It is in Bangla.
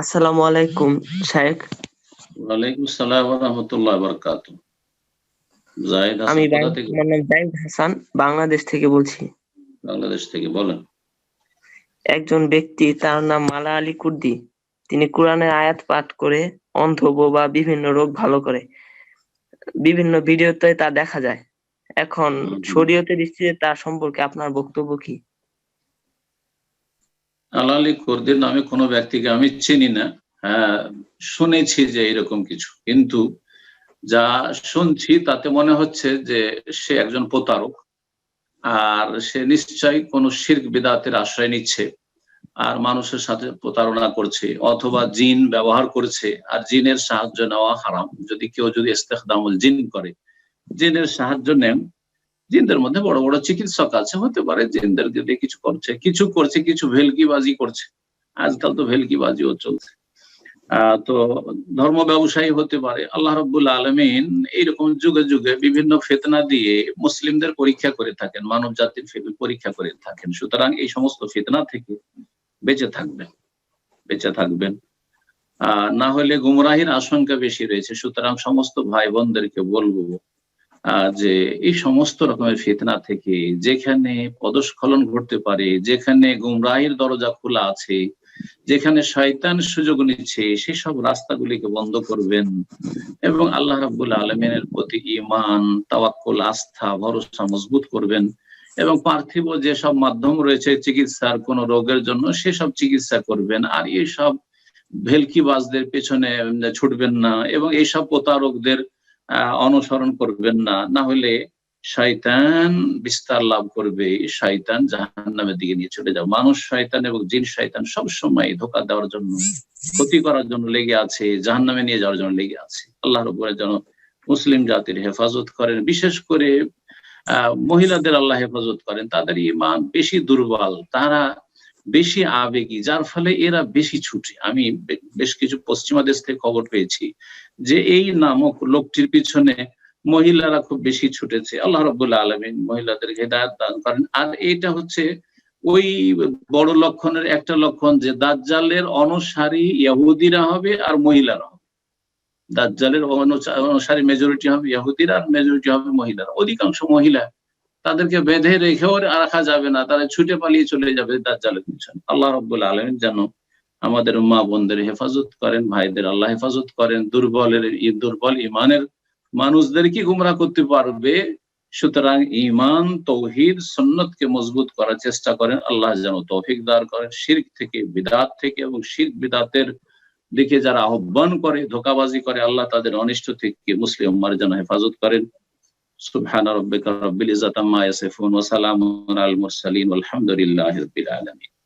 আসসালামু আলাইকুম শায়েখ। ওয়ালাইকুম আসসালাম ওয়া রাহমাতুল্লাহি ওয়া বারাকাতুহু। জাহিদ আমি কোথা আমার নাম জাহিদ হাসান বাংলাদেশ থেকে বলছি। বাংলাদেশ থেকে বলেন। একজন ব্যক্তি তার নাম মালা আলী কুর্দি। তিনি কোরআনের আয়াত পাঠ করে অন্ধ বোবা বিভিন্ন রোগ ভালো করে। বিভিন্ন ভিডিওতে তা দেখা যায়। এখন। শরীয়তের দৃষ্টিতে তার সম্পর্কে আপনার বক্তব্য কি? আলালি কুর্দির নামে কোনো ব্যক্তিকে আমি চিনি না। হ্যাঁ শুনেছি যে এরকম কিছু। কিন্তু যা শুনছি তাতে মনে হচ্ছে যে সে একজন প্রতারক আর সে নিশ্চয়ই কোনো শির্ক বিদাতের আশ্রয় নিচ্ছে আর মানুষের সাথে প্রতারণা করছে অথবা জিন ব্যবহার করছে আর জিনের সাহায্য নেওয়া হারাম। যদি কেউ যদি ইস্তেখদামুল জিন করে, জিনের সাহায্য নেন জিনদের মধ্যে বড় বড় চিকিৎসক আছে, হতে পারে জিনদেরকে দিয়ে কিছু করছে কিছু করছে, কিছু ভেলকিবাজি করছে। আজকাল তো ভেলকিবাজিও চলছে। তো ধর্ম ব্যবসায়ী হতে পারে, আল্লাহ রব্বুল আলমিন এইরকম যুগে যুগে বিভিন্ন ফেতনা দিয়ে মুসলিমদের পরীক্ষা করে থাকেন মানব জাতির পরীক্ষা করে থাকেন। সুতরাং এই সমস্ত ফেতনা থেকে বেঁচে থাকবেন বেঁচে থাকবেন। না হলে গুমরাহির আশঙ্কা বেশি রয়েছে। সুতরাং সমস্ত ভাই বোনদেরকে বলব যে এই সমস্ত রকমের ফিতনা থেকে যেখানে পদস্খলন ঘটতে পারে, যেখানে গুমরাহির দরজা খোলা আছে, যেখানে শয়তান সুযোগ নিচ্ছে, সেসব রাস্তাগুলিকে বন্ধ করবেন এবং আল্লাহ রাব্বুল আলমিনের প্রতি ইমান তাওয়াক্কুল, আস্থা, ভরসা মজবুত করবেন এবং পার্থিব যেসব মাধ্যম রয়েছে চিকিৎসার কোন রোগের জন্য সেসব চিকিৎসা করবেন। আর এইসব ভেলকিবাজদের পেছনে ছুটবেন না এবং এইসব প্রতারকদের অনুসরণ করবেন না। না হলে শয়তান বিস্তার লাভ করবে। শয়তান জাহান্নামের দিকে নিয়ে চলে যাবে। মানুষ শয়তান এবং জিন শয়তান সব সময় ধোকা দেওয়ার জন্য, ক্ষতি করার জন্য লেগে আছে, জাহান্নামে নিয়ে যাওয়ার জন্য লেগে আছে। আল্লাহর উপরে যেন মুসলিম জাতির হেফাজত করেন। বিশেষ করে মহিলাদের আল্লাহ হেফাজত করেন। তাদের ইমান বেশি দুর্বল। তারা বেশি আবেগী, যার ফলে এরা বেশি ছুটে। আমি বেশ কিছু পশ্চিমা দেশ থেকে খবর পেয়েছি যে এই নামক লোকটির পিছনে মহিলারা খুব বেশি ছুটেছে। আল্লাহ রবুল্লাহ আলমিন মহিলাদের হেদায়ত দান করেন। আর এটা হচ্ছে ওই বড় লক্ষণের একটা লক্ষণ যে দাজ্জালের অনুসারী ইয়াহুদিরা হবে আর মহিলারা হবে। দাজ্জালের অনুসারী মেজরিটি হবে ইয়াহুদিরা আর মেজরিটি হবে মহিলারা। অধিকাংশ মহিলা তাদেরকে বেঁধে রেখেও রাখা যাবে না। তারা ছুটে পালিয়ে চলে যাবে দাজ্জালের পিছনে। আল্লাহ রব্বুল আলমিন যেন আমাদের মা বোনদের হেফাজত করেন, ভাইদের আল্লাহ হেফাজত করেন, দুর্বলের দুর্বল ইমানের মানুষদেরকে গুমরা করতে পারবে? সুতরাং ইমান তৌহিদ, সুন্নতকে মজবুত করার চেষ্টা করেন। আল্লাহ যেন তৌফিক দার করেন। শির্ক থেকে, বিদাত থেকে এবং শির্ক বিদাতের দিকে যারা আহ্বান করে, ধোকাবাজি করে, আল্লাহ তাদের অনিষ্ট থেকে মুসলিম উম্মার যেন হেফাজত করেন। سبحان ربك رب العزة عما يصفون وسلام على المرسلين والحمد لله رب العالمين.